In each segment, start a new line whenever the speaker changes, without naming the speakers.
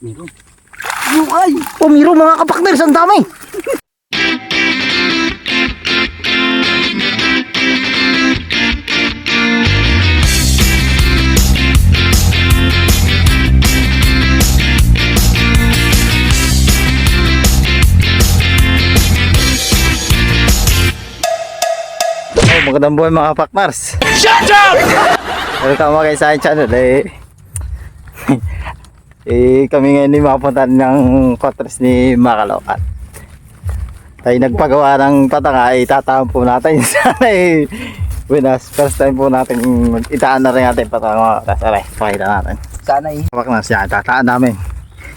Meron.
Ay! Pumiro mga kapakners, ang dami! Oh, magandang buhay mga kapakners. Shut up! Welcome mga kayo sa aking channel eh. eh kami ngayon ni mapunta ng quarters ni Makalokat. Tayo nagpagawa ng patanga eh po natin sana eh. Winas, first time po natin itaan na rin natin patanga. Tapos aray, pakita natin.
Sana eh.
Kapakners yan, tataan namin.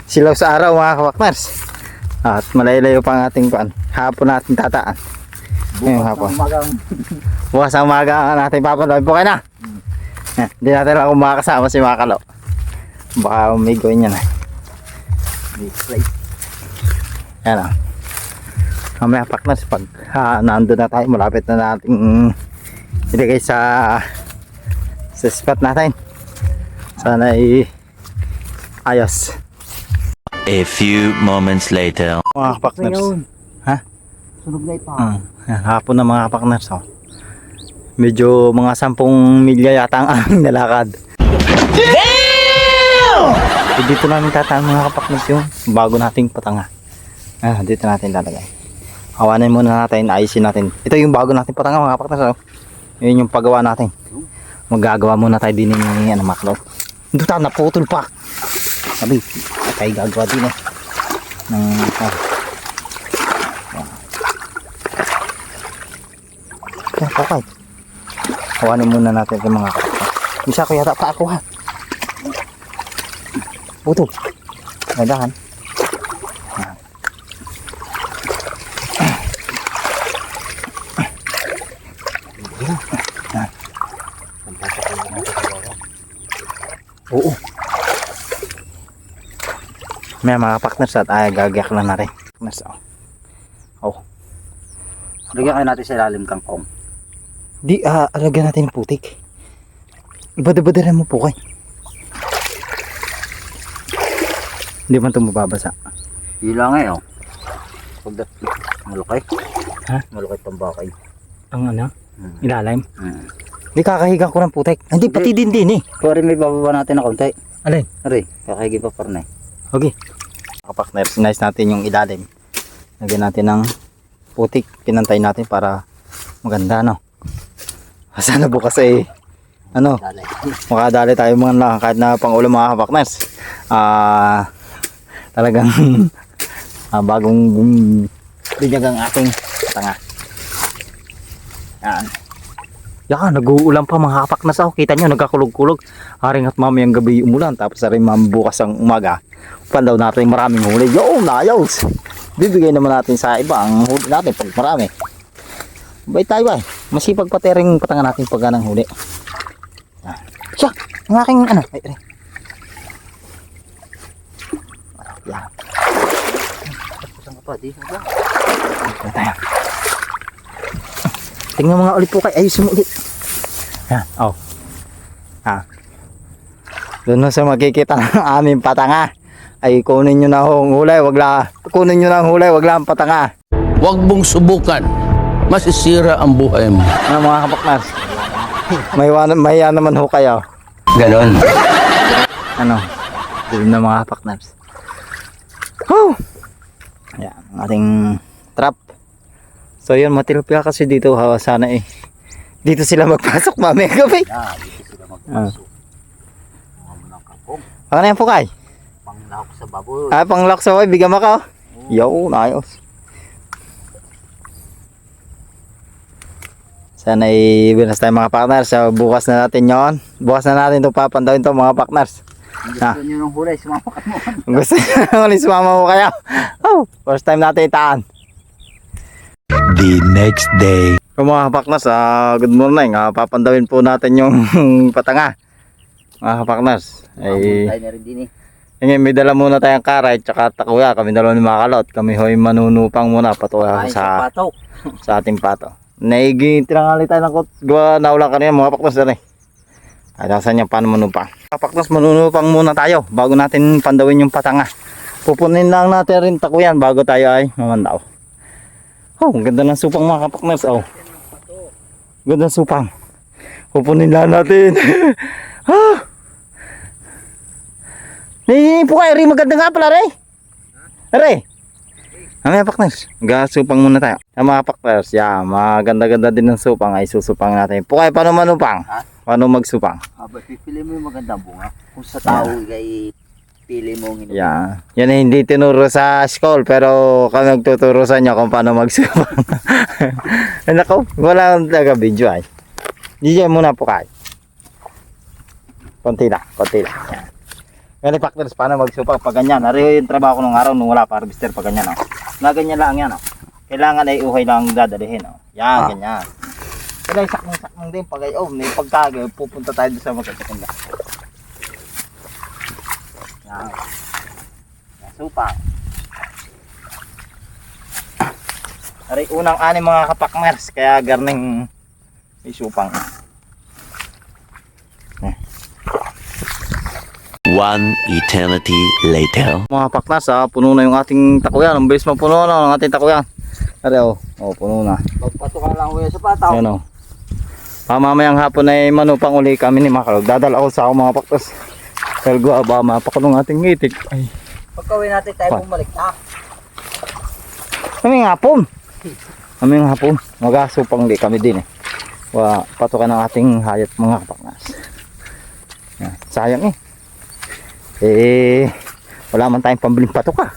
Silaw sa araw mga kapakners. At malayo-layo pa ang ating kuan. Hapon natin tataan. Ngayong hapon.
Umagang
Bukas ang umaga natin papanawin po kayo na. Hindi natin lang kung makakasama si Makalo. Baka umigoy niya na.
display.
Yan o. Mamaya partners, pag ha, nandun na tayo, malapit na nating ilagay sa sa spot natin. Sana ay ayos.
A few moments later.
Mga partners. Ha?
Sunog na ito.
Mm, yan, hapon na mga partners. Oh. Medyo mga 10 milya yata ang aming nalakad. Eh, dito namin tataan mga kapakners yung bago nating patanga. Ah, dito natin lalagay. Hawanin muna natin, ayusin natin. Ito yung bago nating patanga mga kapakners. Oh. Yun yung paggawa natin. Magagawa muna tayo din ng ano, maklot. Doon tayo, naputol pa. Sabi, tayo gagawa din eh. Ng, ah, Yan, kakay. Hawanin muna natin yung mga kapatid. Isa ko yata pa ako ha. Yan. Yan. Oo. May mga partners at ay gagyak lang natin. Partners, oh. Oh.
Lagyan kayo natin sa ilalim kangkong.
Di, ah, alagyan natin ng putik. Ibada-bada mo po kay. Hindi man ito mababasa.
Yun lang eh oh. Pagdat. Malukay.
Ha?
Malukay pambakay.
Ang ano?
Hmm.
Ilalim.
Hmm.
Di kakahiga ko ng putik. Hindi, pati din din eh.
Pwede may bababa natin na konti.
Alin?
Aray, kakahigi pa parne.
Okay. Kapag nice natin yung ilalim. Lagyan natin ng putik. Pinantay natin para maganda, no? Sana bukas eh. Ano? Makadali tayo mga na kahit na pang ulam mga kapakners ah talagang ah, bagong binyag ang ating tanga. Yan. Yan nag-uulan pa mga kapakners ako. Kita nyo nagkakulog-kulog. Haring at mamayang gabi umulan tapos rin bukas ang umaga. Pandaw natin maraming huli. Yo nayos bibigay naman natin sa iba ang huli natin pag marami. Bay tayo ay masipag pati rin patanga natin pag ng huli. Siya, ang aking ano. Ay, ay. Yan.
Ka pa? Di ba?
Ito tayo. Tingnan mga ulit po kay. Ayusin mo ulit. Yan. Oh. Ha. Doon na sa makikita ng aming patanga. Ay kunin nyo na hong hulay. Wag la, kunin nyo na ang hulay. Wag lang patanga.
Huwag mong subukan. Masisira ang buhay mo.
Ano mga kapaknas? May, may naman ho kayo.
Ganon.
ano, dilim na mga paknaps. Whew! Ayan, ang ating trap. So yun, matilapia kasi dito hawa sana eh. Dito sila magpasok mamaya gabi.
Ah, dito sila
Ah.
magpasok. Mga mo ng kangkong.
Ano yan po kay?
Panglahok sa baboy.
Ah, pang lock sa way, bigyan mo ka. oh. Yo, ayos. Sana ay binas tayo mga partners. So, bukas na natin yon. Bukas na natin ito papandawin to mga partners. Ah.
gusto nyo ng huli, sumama ka mo.
Gusto nyo ulit sumama mo kayo. Oh, first time natin itaan.
The next day.
Kung mga kapaknas, ah, good morning. Ah, papandawin po natin yung patanga. Mga kapaknas. Ay,
Tayo na rin din eh.
ngayon may dala muna tayong karay tsaka takuya. Kami dalawa ni Makalot. Kami hoy manunupang muna patuwa sa,
sa patok.
sa ating pato. Naigi, tinangali tayo ng kot. Gawa na ulang kanina mga kapaknas na rin. Atasan niya paano manupang. Kapaktas manunupang muna tayo bago natin pandawin yung patanga. Pupunin lang natin rin takuyan bago tayo ay mamandaw. Oh, ganda ng supang mga kapakners. Oh. Ganda ng supang. Pupunin lang natin. ah! Hindi po kayo rin maganda nga pala rin. Re. Mamaya pakners. Gasupang muna tayo. Ang mga pakners, yeah, maganda-ganda din ng supang ay susupang natin. Pukay, paano manupang?
Ha?
Paano magsupang?
Aba, pipili mo yung magandang bunga. Kung sa tao, ay pili mo ang
Yeah. Yan ay hindi tinuro sa school pero kami nagtuturo sa inyo kung paano magsupang. Nako, wala nang talaga video ay. DJ muna po kayo. Konti lang, konti lang. Yan. Ngayon factors, paano magsupang pag ganyan. Nari yung trabaho ko nung araw nung wala pa harvester pag ganyan. Oh. Na ganyan lang yan. Oh. Kailangan ay uhay lang dadalihin. Oh. Yan,
Ah.
ganyan. Kailangan sakmang-sakmang din pag ay, oh, may pagkagay, pupunta tayo sa magkakakanda. Yan. Supang. Aray, unang ani mga kapakmers, kaya garning may supang.
One eternity later.
Mga paknas, ah, puno na yung ating takuyan. Ang bilis mapuno na ang ating takuyan. Aray, oh, oh puno na.
Magpatukan lang uya sa pataw.
Ayan, oh. Ah, mamayang hapon ay manupang uli kami ni Makalog. Dadala ako sa ako mga paktas. Dahil guwa ba, mapakulong ating ngitik. Ay,
Pagkawin natin tayo bumalik na.
Kami hapon. Kami hapon. Magasupang di kami din eh. Wa, patukan ng ating hayat mga kapaknas. Yan. Sayang eh. Eh, wala man tayong pambiling patuka.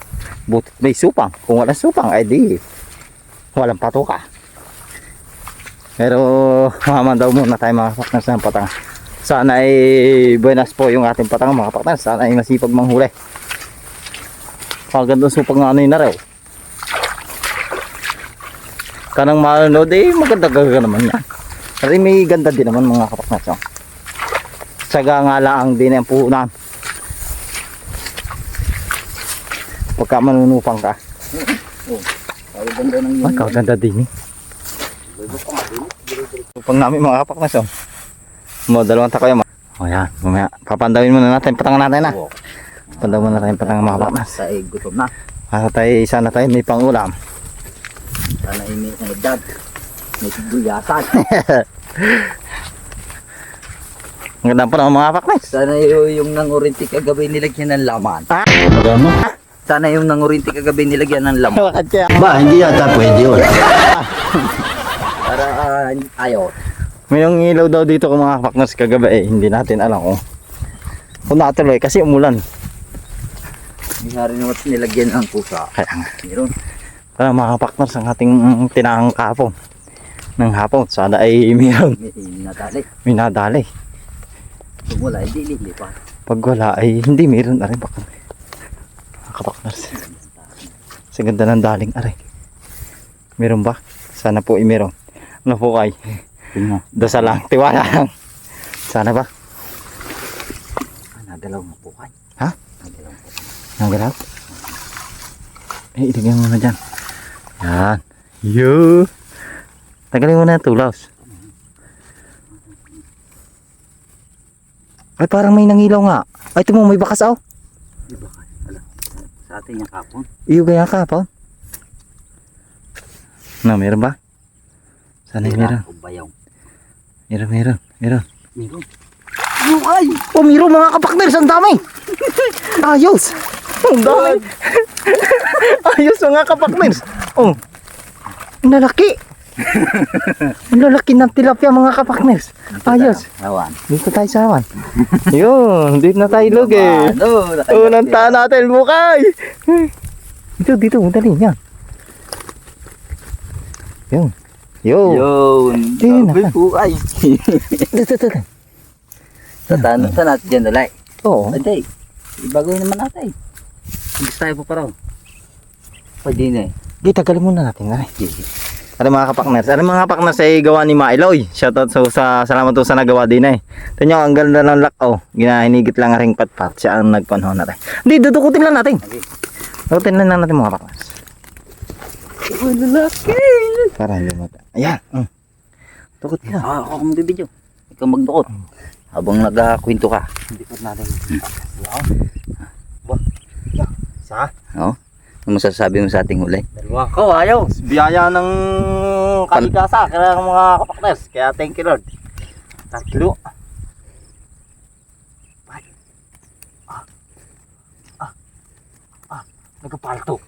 Butit may supang. Kung walang supang, ay di. Walang patuka. Pero, maman daw muna tayo mga kapaknas ng patanga. Sana ay buenas po yung ating patanga mga kapaknas. Sana ay masipag manghuli. Pagandang supang nga ano yun na raw kanang manonood eh maganda gaga naman yan kasi may ganda din naman mga kapaknas oh. nga lang din ang puhunan pagka manunupang ka
ganda ng
ay kaganda din eh upang namin mga kapaknas oh. mo dalawang takoy mo o yan mamaya papandawin muna natin patangan natin na
Oo.
papandawin muna natin patangan mga kapaknas
Sa eh, gutom na.
para tayo sana tayo may pangulam
Sana ay may edad. May siguyasan.
ang ganda pa ng mga kapaknas
Sana yung, yung nangurinti kagabi nilagyan ng laman.
ano?
Sana yung nangurinti kagabi nilagyan ng
bakit kaya
Ba, hindi yata pwede yun.
Para ah, ayaw.
Mayroong ilaw daw dito kung mga kapaknas kagabi eh. Hindi natin alam kung kung natuloy kasi umulan.
May rin naman nilagyan ng pusa.
Kaya nga.
Meron.
Para mga kapaknas ang ating tinahang kahapon ng hapon. Sana ay mayroon
May, may nadali.
may nadali.
Kung wala, hindi lilipat.
Pag wala ay hindi mayroon na rin baka kapaknas. Sa ganda ng daling aray. Meron ba? Sana po ay meron. Ano po kay? Dasal lang. Tiwala lang. Sana ba?
Nadalaw mo po kayo.
Ha?
Nadalaw po.
Eh, ilagay mo na dyan. Yan. Yo. Tagalin mo na tulaws. Ay, parang may nangilaw nga. Ay, ito mo, may bakas aw.
Di ba kayo? Ala. Sa atin yung kapon.
Iyo kaya ka pa. Na, meron ba? Sana yung meron.
Bayaw.
Meron, meron, meron.
Meron. Yung ay!
Oh, meron mga kapakners, ang dami! Ayos! Ang dami! Ayos mga kapakners! Oh, ang lalaki! ang lalaki ng tilapia mga kapakners! Ayos!
Awan.
Dito tayo sa awan. Yun, dito na tayo lugi.
Ano?
Unang tahan natin, bukay! Dito, dito, dali yan. Yun. Yun.
Yun. Sabi
na.
po ay.
Dito, dito, dito.
Tatano sa natin dyan nalay.
Oo.
Ate, ibagawin naman natin. Gusto tayo po pa raw. Pwede na eh.
Di, tagalin muna natin. Ay. Ano mga kapakners? Ano mga kapakners ay gawa ni Mailoy? Shoutout sa, sa salamat po sa nagawa din eh. Ito nyo, ang ganda ng lakaw. Ginahinigit lang ring patpat. Siya ang nagpanahon natin. Hindi, dudukutin lang natin. Dudukutin lang natin mga kapakners.
Lalaki!
Para hindi mata. Ayan. Mm. Dukot ka.
Ah, ako kung bibidyo. Ikaw magdukot. Habang nagkakwento ka.
Likod natin. Yan. Ba? Yan. Isa.
Oh. Ano masasabi mo sa ating huli?
Dalawa ko, ayaw. Biyaya ng kaligasa, kaya ng mga kapaknes. Kaya thank you Lord. Tatlo. Ah. Ah. Ah. Nagpapaltok.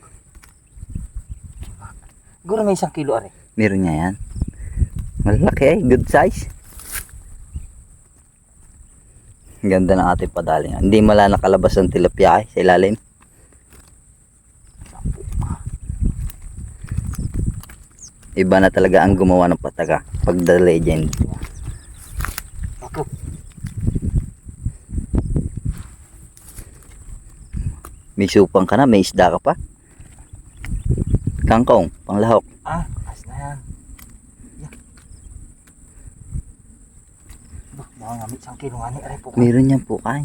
Siguro may isang kilo are.
Meron niya yan. Malaki eh. Good size. Ganda ng ating padalingan. Hindi mala nakalabas ng tilapia eh, sa ilalim. Iba na talaga ang gumawa ng pataga. Pag the legend.
Ako.
May supang ka na, may isda ka pa. Kangkong, panglahok.
Ah, as na yan. Mga nga may isang kilo nga ni po.
Meron yan po kay.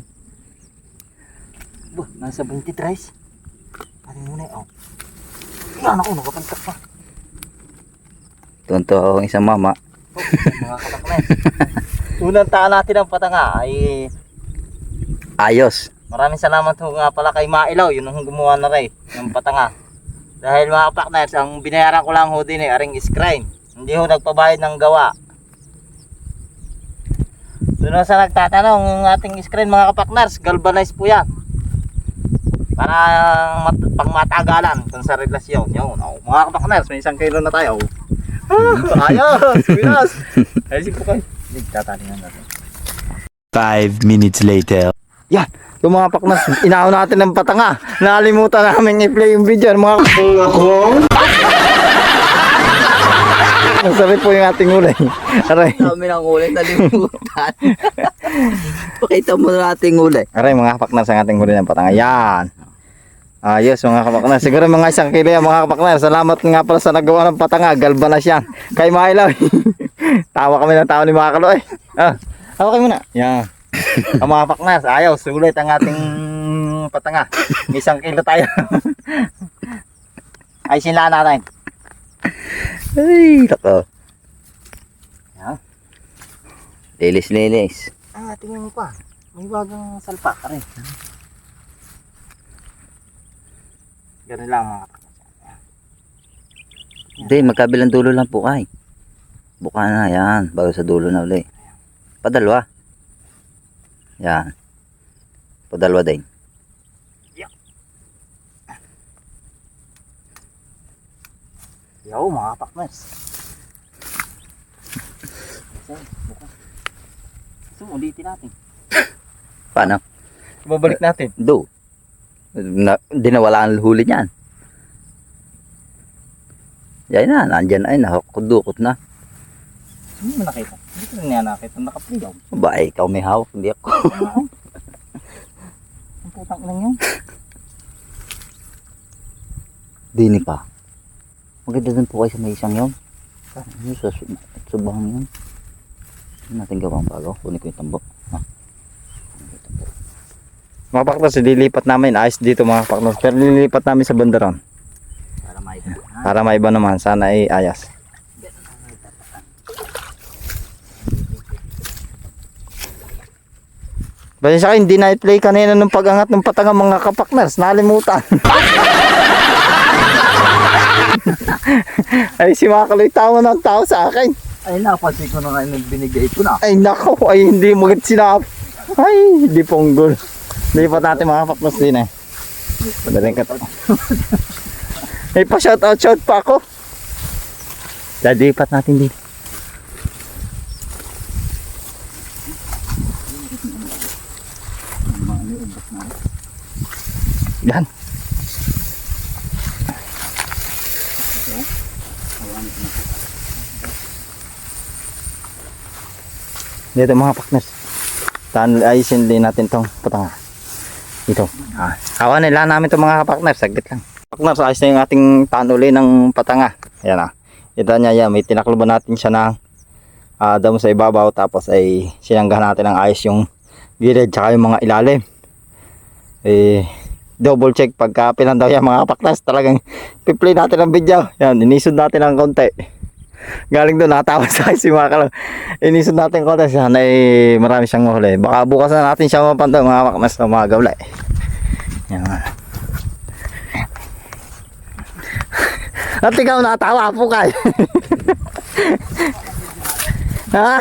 Bah, nasa 23. Ano muna eh, oh. Yan ako, nakapantak pa.
Tunto ako ang isang mama.
Oh, mga katakmes. Unang taan natin ang patanga ay
Ayos.
maraming salamat ho nga pala kay Mailaw, yun ang gumawa na rin ng patanga. Dahil mga kapakners, ang binayaran ko lang ho din eh, aring screen. Hindi ho nagpabayad ng gawa. Doon sa nagtatanong, yung ating screen mga kapakners, galvanized po yan. Para mat- pang matagalan kung sa relasyon. Yun, oh. mga kapakners, may isang kilo na tayo. Ayos, pinas. Ayos po kayo. Tatalingan natin.
Five minutes later.
Yan. Yung mga pakmas, inaon natin ng patanga. Nakalimutan namin i-play yung video. Mga Masarap po yung ating ulay. Aray.
Kami ng ulit, nalimutan. Pakita mo na ating uli.
Aray, mga kapaknas ang ating huli ng patanga. Yan. Ayos mga kapaknas. Siguro mga isang kilo yan mga kapaknas. Salamat nga pala sa nagawa ng patanga. Galbanas yan. Kay Mailaw. tawa kami ng tawa ni mga kaloy. Ah, tawa kayo muna. Yan. ang mga kapaknas. Ayaw, sulit ang ating patanga. May isang kilo tayo. Ay, sinlaan natin.
Ay, nako.
Yan.
Lilis-lilis.
Ah, tingnan mo pa. May bagang salpak ka rin. Ganun lang mga kapaknas.
Hindi, magkabilang dulo lang po kay. Buka na, yan. Bago sa dulo na uli. Padalwa. Yan. Padalwa din.
Yo, mga kapaknas. So, ulitin natin.
Paano?
Babalik natin.
Do. Na, di nawala ang huli niyan. Yan na, nandyan ay nakakudukot na.
Hindi mo nakita. Hindi ko na niya nakita. Nakapligaw.
Ba, eh, ikaw may hawak, hindi ako.
Ang putang ilang yun.
Dini pa. Maganda dun po kayo sa may isang yun. Ano sa sub- subahang yun? Natin gawang bago? Kunin ko yung tambo.
Mga kapaknas, lilipat namin. Ayos dito mga kapaknas. Pero lilipat namin sa bandaron.
Para may
Para maiba naman. Sana ay ayas. Basta sa akin, hindi na i-play kanina nung pag-angat ng patanga mga kapakners. Nalimutan. ay, si Makaloy tawa ng tao sa akin.
Ay, napansin ko na nga yung binigay ito na.
Ay, nako. Ay, hindi mo sinap. Ay, hindi ponggol. Lipat natin mga kapakners din eh. Padaling ka to. May pa shout out shout pa ako. Lalipat natin din. Yan. Dito mga partners. Tan ayusin din natin tong patanga. Ito. Ah, kawan nila namin tong mga partners, saglit lang. Partners, ayos na yung ating tanuli ng patanga. Ayan ah. Ito niya yan, may tinakluban natin siya ng ah, damo sa ibabaw tapos ay sinangga natin ng ayos yung gilid tsaka yung mga ilalim. Eh, double check pagka pinan yan mga paklas talagang piplay natin ang video yan inisod natin ng konti Galing doon, natawa sa si Makalaw. Inisod natin ko siya na eh, marami siyang mahuli. Baka bukas na natin siya mapantay mga makmas na mga gawla eh. Yan nga. At ikaw natawa po kay. ha?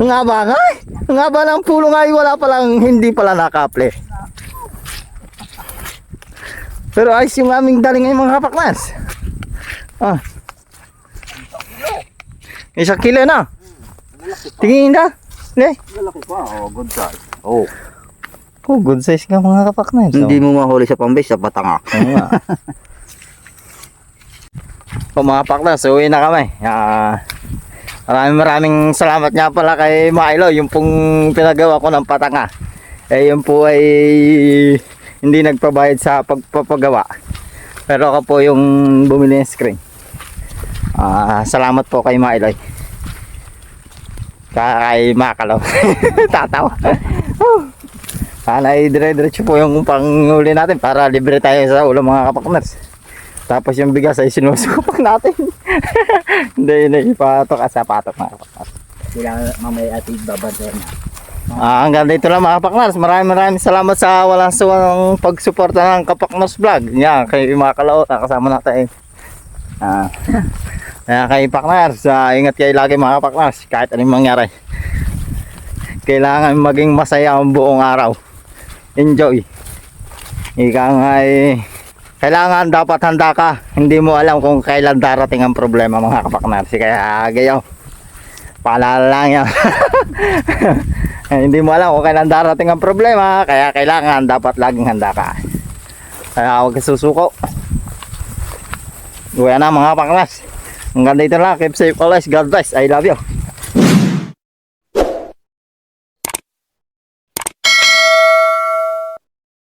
Ang haba nga eh. Ang haba ng pulo nga eh, wala palang hindi pala nakaple. Pero ayos yung aming daling ngayon mga kapaknas. Ah. Isang kilo na. Tingin na. Ne?
Malaki pa. Oh, good size. Oh.
Oh, good size ka mga kapaknas.
Hindi mo mahuli sa pambase sa batanga.
Oo nga. O mga paklas, uwi na kami. Ah, maraming maraming salamat nga pala kay Milo, yung pong pinagawa ko ng patanga. Eh, yun po ay hindi nagpabayad sa pagpapagawa. Pero ako po yung bumili ng screen. Ah, salamat po kay Milo. Kay Makalaw. Tatawa. Oh. Sana ay dire-diretso po yung panghuli natin para libre tayo sa ulo mga kapakners. Tapos yung bigas ay sinusupak natin. Hindi, hindi. Patok at sa patok mga kapakners.
Kailangan mamaya at ibabantay na.
Ah, hanggang dito lang mga kapakners. Maraming maraming salamat sa walang suwang pagsuporta ng kapakners vlog. Yan, kay mga kalao, kasama natin. Ah, kaya kay Pakners, ah, ingat kayo lagi mga Pakners, kahit anong mangyari. Kailangan maging masaya ang buong araw. Enjoy. Ika nga eh, kailangan dapat handa ka. Hindi mo alam kung kailan darating ang problema mga kapakners. Kaya gayaw. Paalala lang yan. Hindi mo alam kung kailan darating ang problema. Kaya kailangan dapat laging handa ka. Kaya huwag susuko. Uwi na mga paklas. Hanggang dito lang. Keep safe always. God bless. I love you.